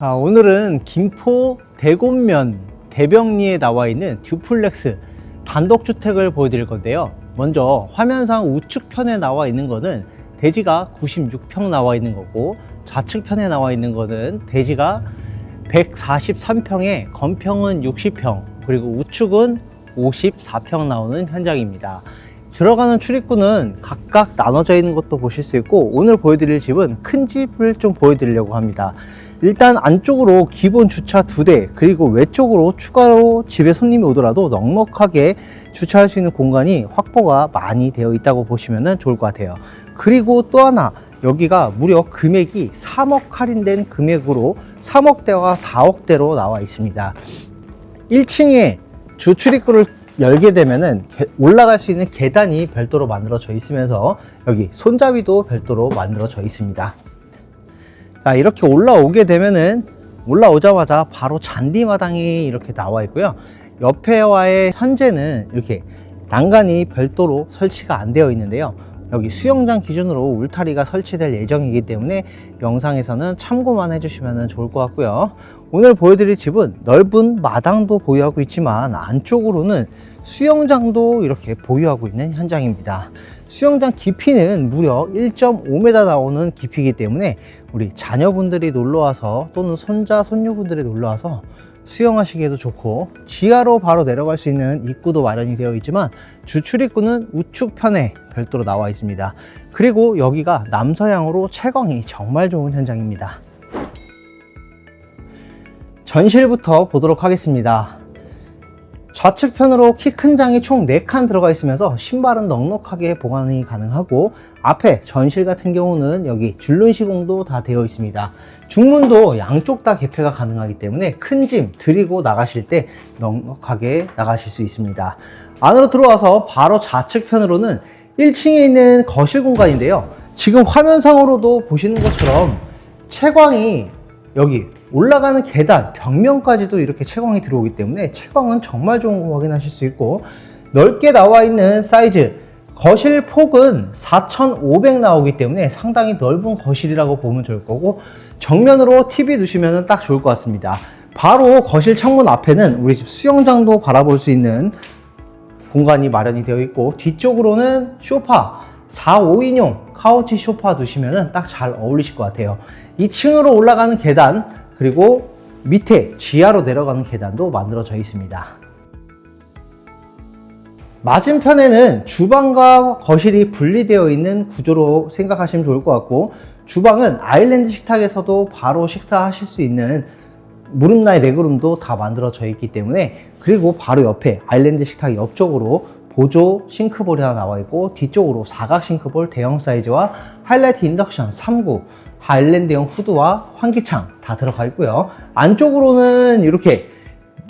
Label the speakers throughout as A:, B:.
A: 아, 오늘은 김포 대곡면 대병리에 나와 있는 듀플렉스 단독주택을 보여드릴 건데요. 먼저 화면상 우측편에 나와 있는 거는 대지가 96평 나와 있는 거고 좌측편에 나와 있는 거는 대지가 143평에 건평은 60평 그리고 우측은 54평 나오는 현장입니다. 들어가는 출입구는 각각 나눠져 있는 것도 보실 수 있고 오늘 보여드릴 집은 큰 집을 좀 보여드리려고 합니다. 일단 안쪽으로 기본 주차 두 대 그리고 외쪽으로 추가로 집에 손님이 오더라도 넉넉하게 주차할 수 있는 공간이 확보가 많이 되어 있다고 보시면 좋을 것 같아요. 그리고 또 하나 여기가 무려 금액이 3억 할인된 금액으로 3억대와 4억대로 나와 있습니다. 1층에 주 출입구를 열게 되면은 게- 올라갈 수 있는 계단이 별도로 만들어져 있으면서 여기 손잡이도 별도로 만들어져 있습니다. 자, 이렇게 올라오게 되면은 올라오자마자 바로 잔디마당이 이렇게 나와 있고요. 옆에와의 현재는 이렇게 난간이 별도로 설치가 안 되어 있는데요. 여기 수영장 기준으로 울타리가 설치될 예정이기 때문에 영상에서는 참고만 해주시면 좋을 것 같고요. 오늘 보여드릴 집은 넓은 마당도 보유하고 있지만 안쪽으로는 수영장도 이렇게 보유하고 있는 현장입니다. 수영장 깊이는 무려 1.5m 나오는 깊이이기 때문에 우리 자녀분들이 놀러와서 또는 손자, 손녀분들이 놀러와서 수영하시기에도 좋고 지하로 바로 내려갈 수 있는 입구도 마련이 되어 있지만 주 출입구는 우측편에 별도로 나와 있습니다. 그리고 여기가 남서향으로 채광이 정말 좋은 현장입니다. 전실부터 보도록 하겠습니다. 좌측편으로 키 큰 장이 총 4칸 들어가 있으면서 신발은 넉넉하게 보관이 가능하고 앞에 전실 같은 경우는 여기 줄눈 시공도 다 되어 있습니다. 중문도 양쪽 다 개폐가 가능하기 때문에 큰 짐 들이고 나가실 때 넉넉하게 나가실 수 있습니다. 안으로 들어와서 바로 좌측편으로는 1층에 있는 거실 공간인데요. 지금 화면상으로도 보시는 것처럼 채광이 여기 올라가는 계단 벽면까지도 이렇게 채광이 들어오기 때문에 채광은 정말 좋은 거 확인하실 수 있고 넓게 나와 있는 사이즈 거실 폭은 4,500 나오기 때문에 상당히 넓은 거실이라고 보면 좋을 거고 정면으로 TV 두시면 딱 좋을 것 같습니다. 바로 거실 창문 앞에는 우리 집 수영장도 바라볼 수 있는 공간이 마련이 되어 있고 뒤쪽으로는 쇼파 4, 5인용 카우치 쇼파 두시면 딱 잘 어울리실 것 같아요 2층으로 올라가는 계단 그리고 밑에 지하로 내려가는 계단도 만들어져 있습니다. 맞은편에는 주방과 거실이 분리되어 있는 구조로 생각하시면 좋을 것 같고 주방은 아일랜드 식탁에서도 바로 식사하실 수 있는 무릎나이 레그룸도 다 만들어져 있기 때문에 그리고 바로 옆에 아일랜드 식탁 옆쪽으로 보조 싱크볼이 하나 나와 있고 뒤쪽으로 사각 싱크볼 대형 사이즈와 하이라이트 인덕션 3구 아일랜드형 후드와 환기창 다 들어가 있고요 안쪽으로는 이렇게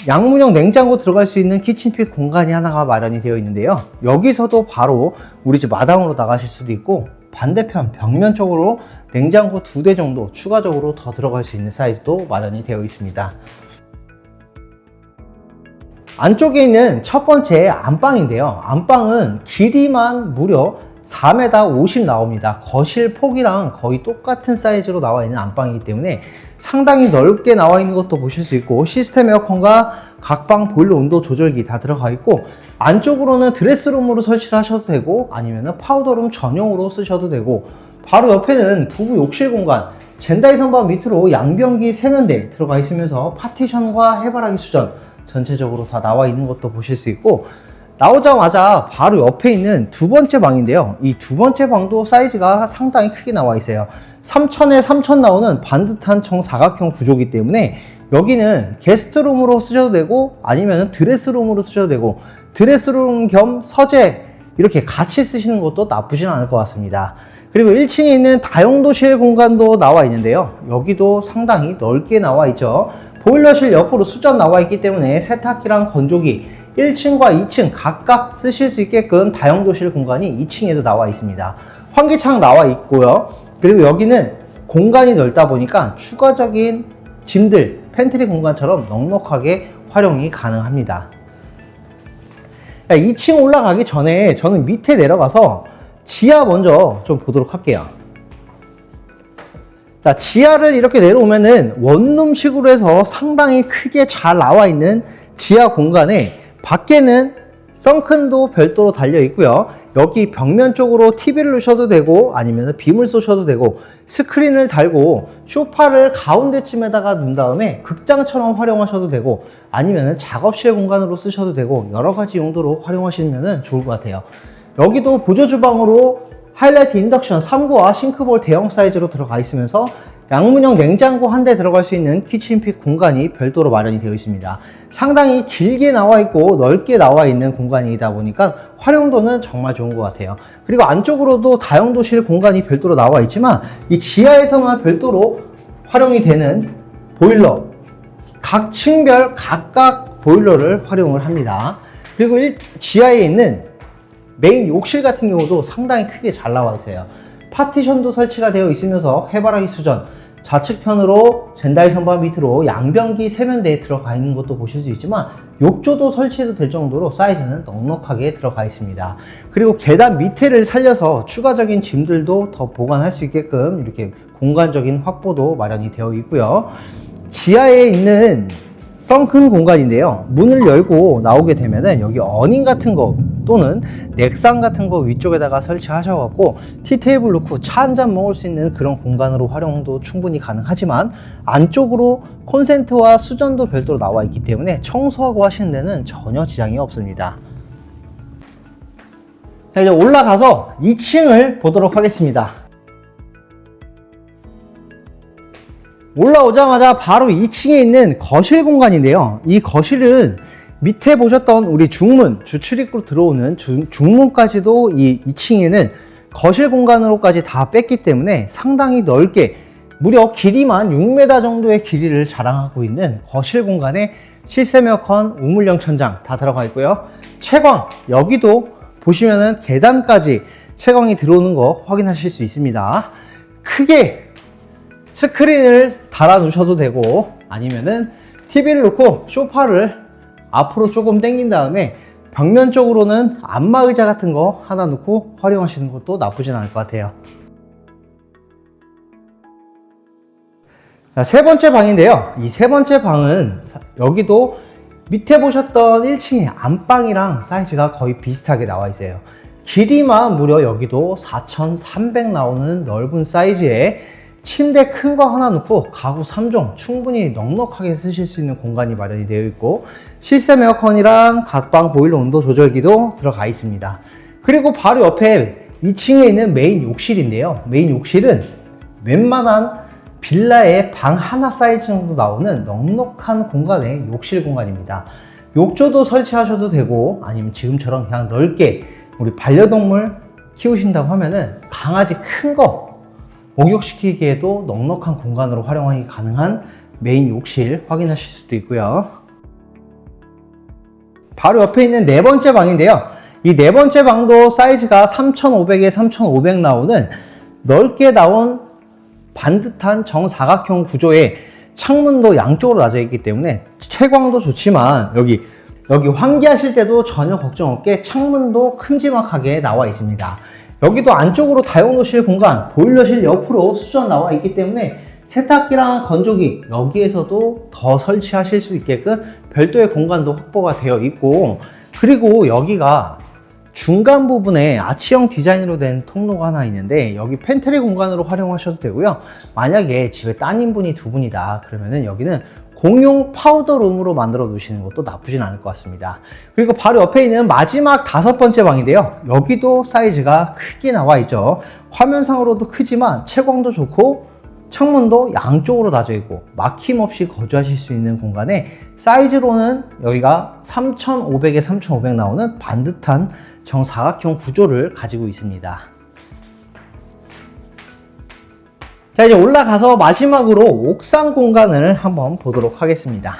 A: 양문형 냉장고 들어갈 수 있는 키친핏 공간이 하나가 마련이 되어 있는데요 여기서도 바로 우리 집 마당으로 나가실 수도 있고 반대편 벽면 쪽으로 냉장고 두 대 정도 추가적으로 더 들어갈 수 있는 사이즈도 마련이 되어 있습니다. 안쪽에 있는 첫 번째 안방인데요. 안방은 길이만 무려 4m 50 나옵니다. 거실 폭이랑 거의 똑같은 사이즈로 나와 있는 안방이기 때문에 상당히 넓게 나와 있는 것도 보실 수 있고 시스템 에어컨과 각방 보일러 온도 조절기 다 들어가 있고 안쪽으로는 드레스룸으로 설치를 하셔도 되고 아니면 파우더룸 전용으로 쓰셔도 되고 바로 옆에는 부부 욕실 공간 젠다이 선반 밑으로 양변기 세면대 들어가 있으면서 파티션과 해바라기 수전 전체적으로 다 나와 있는 것도 보실 수 있고 나오자마자 바로 옆에 있는 두 번째 방인데요. 이 두 번째 방도 사이즈가 상당히 크게 나와 있어요. 3000에 3000 나오는 반듯한 정사각형 구조이기 때문에 여기는 게스트룸으로 쓰셔도 되고 아니면 드레스룸으로 쓰셔도 되고 드레스룸 겸 서재 이렇게 같이 쓰시는 것도 나쁘진 않을 것 같습니다. 그리고 1층에 있는 다용도실 공간도 나와 있는데요. 여기도 상당히 넓게 나와 있죠. 보일러실 옆으로 수전 나와 있기 때문에 세탁기랑 건조기 1층과 2층 각각 쓰실 수 있게끔 다용 도실 공간이 2층에도 나와 있습니다. 환기창 나와 있고요. 그리고 여기는 공간이 넓다 보니까 추가적인 짐들 팬트리 공간처럼 넉넉하게 활용이 가능합니다. 2층 올라가기 전에 저는 밑에 내려가서 지하 먼저 좀 보도록 할게요. 자, 지하를 이렇게 내려오면은 원룸식으로 해서 상당히 크게 잘 나와 있는 지하 공간에 밖에는 썬큰도 별도로 달려 있고요. 여기 벽면 쪽으로 TV를 놓으셔도 되고 아니면 빔을 쏘셔도 되고 스크린을 달고 쇼파를 가운데쯤에다가 놓은 다음에 극장처럼 활용하셔도 되고 아니면 작업실 공간으로 쓰셔도 되고 여러 가지 용도로 활용하시면 좋을 것 같아요. 여기도 보조 주방으로 하이라이트 인덕션 3구와 싱크볼 대형 사이즈로 들어가 있으면서 양문형 냉장고 한 대 들어갈 수 있는 키친픽 공간이 별도로 마련이 되어 있습니다. 상당히 길게 나와 있고 넓게 나와 있는 공간이다 보니까 활용도는 정말 좋은 것 같아요. 그리고 안쪽으로도 다용도실 공간이 별도로 나와 있지만 이 지하에서만 별도로 활용이 되는 보일러 각 층별 각각 보일러를 활용을 합니다. 그리고 일- 지하에 있는 메인 욕실 같은 경우도 상당히 크게 잘 나와 있어요. 파티션도 설치가 되어 있으면서 해바라기 수전, 좌측편으로 젠다이 선반 밑으로 양변기 세면대에 들어가 있는 것도 보실 수 있지만 욕조도 설치해도 될 정도로 사이즈는 넉넉하게 들어가 있습니다. 그리고 계단 밑에를 살려서 추가적인 짐들도 더 보관할 수 있게끔 이렇게 공간적인 확보도 마련이 되어 있고요. 지하에 있는 썬큰 공간인데요. 문을 열고 나오게 되면은 여기 어닝 같은 거 또는 넥상 같은 거 위쪽에다가 설치하셔갖고 티테이블 놓고 차 한 잔 먹을 수 있는 그런 공간으로 활용도 충분히 가능하지만 안쪽으로 콘센트와 수전도 별도로 나와 있기 때문에 청소하고 하시는 데는 전혀 지장이 없습니다. 자, 이제 올라가서 2층을 보도록 하겠습니다. 올라오자마자 바로 2층에 있는 거실 공간인데요. 이 거실은 밑에 보셨던 우리 중문, 주출입구로 들어오는 주- 중문까지도 이 2층에는 거실 공간으로까지 다 뺐기 때문에 상당히 넓게 무려 길이만 6m 정도의 길이를 자랑하고 있는 거실 공간에 시스템 에어컨, 우물형 천장 다 들어가 있고요. 채광, 여기도 보시면은 계단까지 채광이 들어오는 거 확인하실 수 있습니다. 크게 스크린을 달아 놓으셔도 되고 아니면은 TV를 놓고 소파를 앞으로 조금 당긴 다음에 벽면 쪽으로는 안마 의자 같은 거 하나 놓고 활용하시는 것도 나쁘진 않을 것 같아요. 자, 세 번째 방인데요. 이 세 번째 방은 사- 여기도 밑에 보셨던 1층의 안방이랑 사이즈가 거의 비슷하게 나와 있어요. 길이만 무려 여기도 4,300 나오는 넓은 사이즈에 침대 큰 거 하나 놓고 가구 3종 충분히 넉넉하게 쓰실 수 있는 공간이 마련이 되어 있고 시스템 에어컨이랑 각방 보일러 온도 조절기도 들어가 있습니다. 그리고 바로 옆에 2층에 있는 메인 욕실인데요. 메인 욕실은 웬만한 빌라의 방 하나 사이즈 정도 나오는 넉넉한 공간의 욕실 공간입니다. 욕조도 설치하셔도 되고 아니면 지금처럼 그냥 넓게 우리 반려동물 키우신다고 하면은 강아지 큰 거 목욕시키기에도 넉넉한 공간으로 활용하기 가능한 메인 욕실 확인하실 수도 있고요. 바로 옆에 있는 네 번째 방인데요. 이 네 번째 방도 사이즈가 3,500에 3,500 나오는 넓게 나온 반듯한 정사각형 구조의 창문도 양쪽으로 나져 있기 때문에 채광도 좋지만 여기 여기 환기하실 때도 전혀 걱정 없게 창문도 큼지막하게 나와 있습니다. 여기도 안쪽으로 다용도실 공간, 보일러실 옆으로 수전 나와 있기 때문에 세탁기랑 건조기 여기에서도 더 설치하실 수 있게끔 별도의 공간도 확보가 되어 있고 그리고 여기가 중간 부분에 아치형 디자인으로 된 통로가 하나 있는데 여기 팬트리 공간으로 활용하셔도 되고요. 만약에 집에 따님분이 두 분이다 그러면은 여기는 공용 파우더룸으로 만들어 두시는 것도 나쁘진 않을 것 같습니다. 그리고 바로 옆에 있는 마지막 다섯 번째 방인데요. 여기도 사이즈가 크게 나와 있죠. 화면상으로도 크지만 채광도 좋고 창문도 양쪽으로 닫혀 있고 막힘없이 거주하실 수 있는 공간에 사이즈로는 여기가 3,500에 3,500 나오는 반듯한 정사각형 구조를 가지고 있습니다. 자, 이제 올라가서 마지막으로 옥상 공간을 한번 보도록 하겠습니다.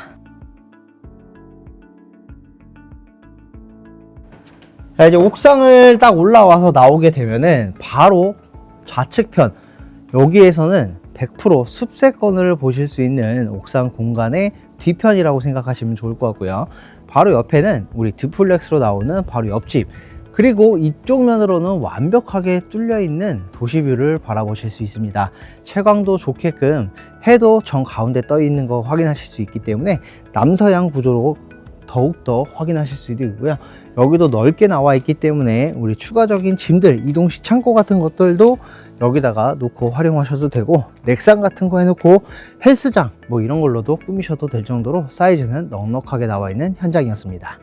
A: 자, 이제 옥상을 딱 올라와서 나오게 되면은 바로 좌측편 여기에서는 100% 숲세권을 보실 수 있는 옥상 공간의 뒤편이라고 생각하시면 좋을 것 같고요. 바로 옆에는 우리 듀플렉스로 나오는 바로 옆집 그리고 이쪽 면으로는 완벽하게 뚫려 있는 도시뷰를 바라보실 수 있습니다. 채광도 좋게끔 해도 정 가운데 떠 있는 거 확인하실 수 있기 때문에 남서양 구조로 더욱더 확인하실 수 있고요. 여기도 넓게 나와 있기 때문에 우리 추가적인 짐들, 이동식 창고 같은 것들도 여기다가 놓고 활용하셔도 되고 넥산 같은 거 해놓고 헬스장 뭐 이런 걸로도 꾸미셔도 될 정도로 사이즈는 넉넉하게 나와 있는 현장이었습니다.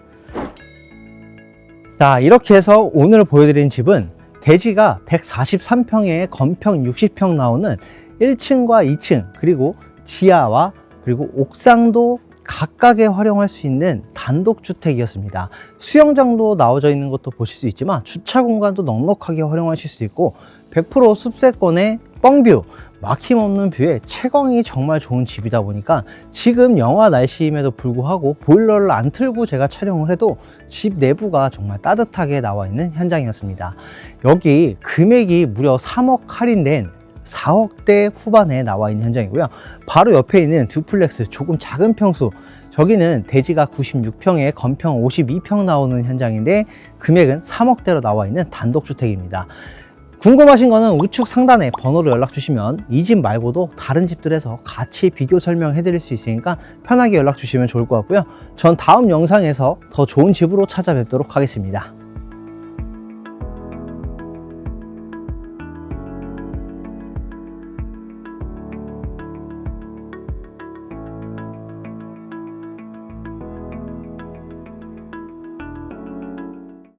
A: 자 이렇게 해서 오늘 보여드린 집은 대지가 143평에 건평 60평 나오는 1층과 2층 그리고 지하와 그리고 옥상도 각각에 활용할 수 있는 단독주택이었습니다. 수영장도 나와져 있는 것도 보실 수 있지만 주차 공간도 넉넉하게 활용하실 수 있고 100% 숲세권의 뻥뷰 막힘없는 뷰에 채광이 정말 좋은 집이다 보니까 지금 영하 날씨임에도 불구하고 보일러를 안 틀고 제가 촬영을 해도 집 내부가 정말 따뜻하게 나와 있는 현장이었습니다. 여기 금액이 무려 3억 할인된 4억대 후반에 나와 있는 현장이고요. 바로 옆에 있는 듀플렉스 조금 작은 평수 저기는 대지가 96평에 건평 52평 나오는 현장인데 금액은 3억대로 나와 있는 단독주택입니다. 궁금하신 거는 우측 상단에 번호로 연락 주시면 이 집 말고도 다른 집들에서 같이 비교 설명해 드릴 수 있으니까 편하게 연락 주시면 좋을 것 같고요. 전 다음 영상에서 더 좋은 집으로 찾아뵙도록 하겠습니다.